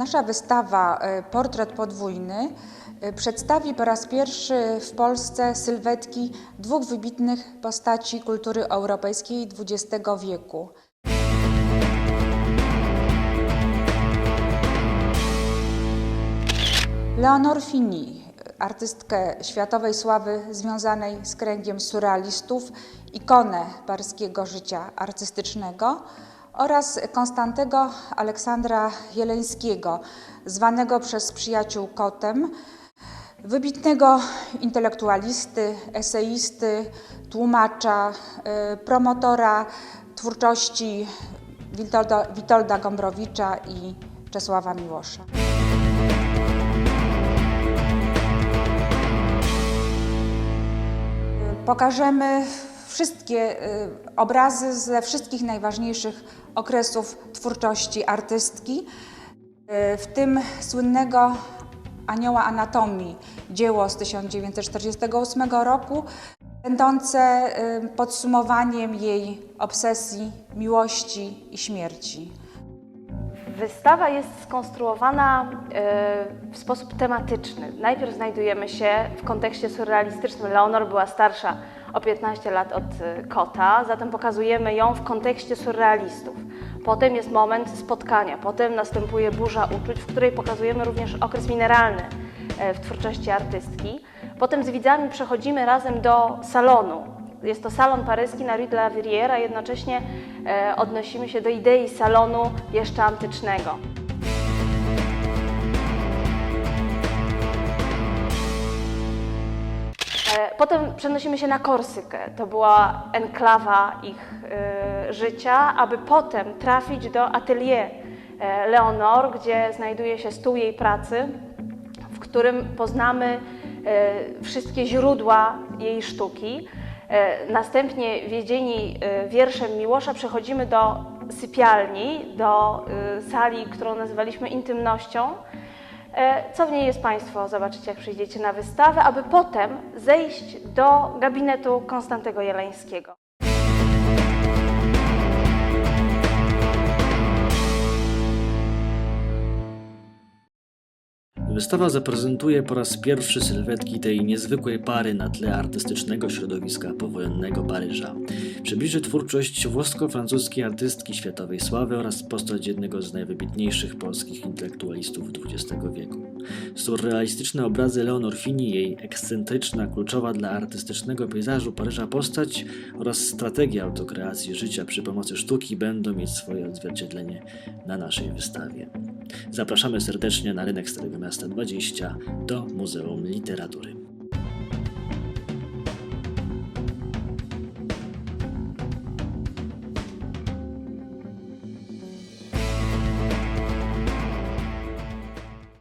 Nasza wystawa e, Portret podwójny e, przedstawi po raz pierwszy w Polsce sylwetki dwóch wybitnych postaci kultury europejskiej XX wieku. Leonor Fini, artystkę światowej sławy związanej z kręgiem surrealistów, ikonę paryskiego życia artystycznego oraz Konstantego Aleksandra Jeleńskiego, zwanego przez przyjaciół Kotem, wybitnego intelektualisty, eseisty, tłumacza, y, promotora twórczości Witolda, Witolda Gombrowicza i Czesława Miłosza. Pokażemy wszystkie y, obrazy ze wszystkich najważniejszych okresów twórczości artystki, y, w tym słynnego Anioła Anatomii, dzieło z 1948 roku, będące y, podsumowaniem jej obsesji miłości i śmierci. Wystawa jest skonstruowana e, w sposób tematyczny. Najpierw znajdujemy się w kontekście surrealistycznym. Leonor była starsza o 15 lat od e, Kota, zatem pokazujemy ją w kontekście surrealistów. Potem jest moment spotkania, potem następuje burza uczuć, w której pokazujemy również okres mineralny e, w twórczości artystki. Potem z widzami przechodzimy razem do salonu, jest to salon paryski na Rue de la Verrière, a jednocześnie e, odnosimy się do idei salonu jeszcze antycznego. E, Potem przenosimy się na Korsykę. To była enklawa ich e, życia, aby potem trafić do atelier Leonor, gdzie znajduje się stół jej pracy, w którym poznamy wszystkie źródła jej sztuki. E, Następnie, wiedzieni e, wierszem Miłosza, przechodzimy do sypialni, do e, sali, którą nazywaliśmy intymnością. Co w niej jest Państwo zobaczycie, jak przyjdziecie na wystawę, aby potem zejść do gabinetu Konstantego Jeleńskiego. Wystawa zaprezentuje po raz pierwszy sylwetki tej niezwykłej pary na tle artystycznego środowiska powojennego Paryża. Przybliży twórczość włosko-francuskiej artystki światowej sławy oraz postać jednego z najwybitniejszych polskich intelektualistów XX wieku. Surrealistyczne obrazy Leonor Fini, jej ekscentryczna, kluczowa dla artystycznego pejzażu Paryża postać oraz strategia autokreacji życia przy pomocy sztuki będą mieć swoje odzwierciedlenie na naszej wystawie. Zapraszamy serdecznie na rynek Starego Miasta 20 do Muzeum Literatury.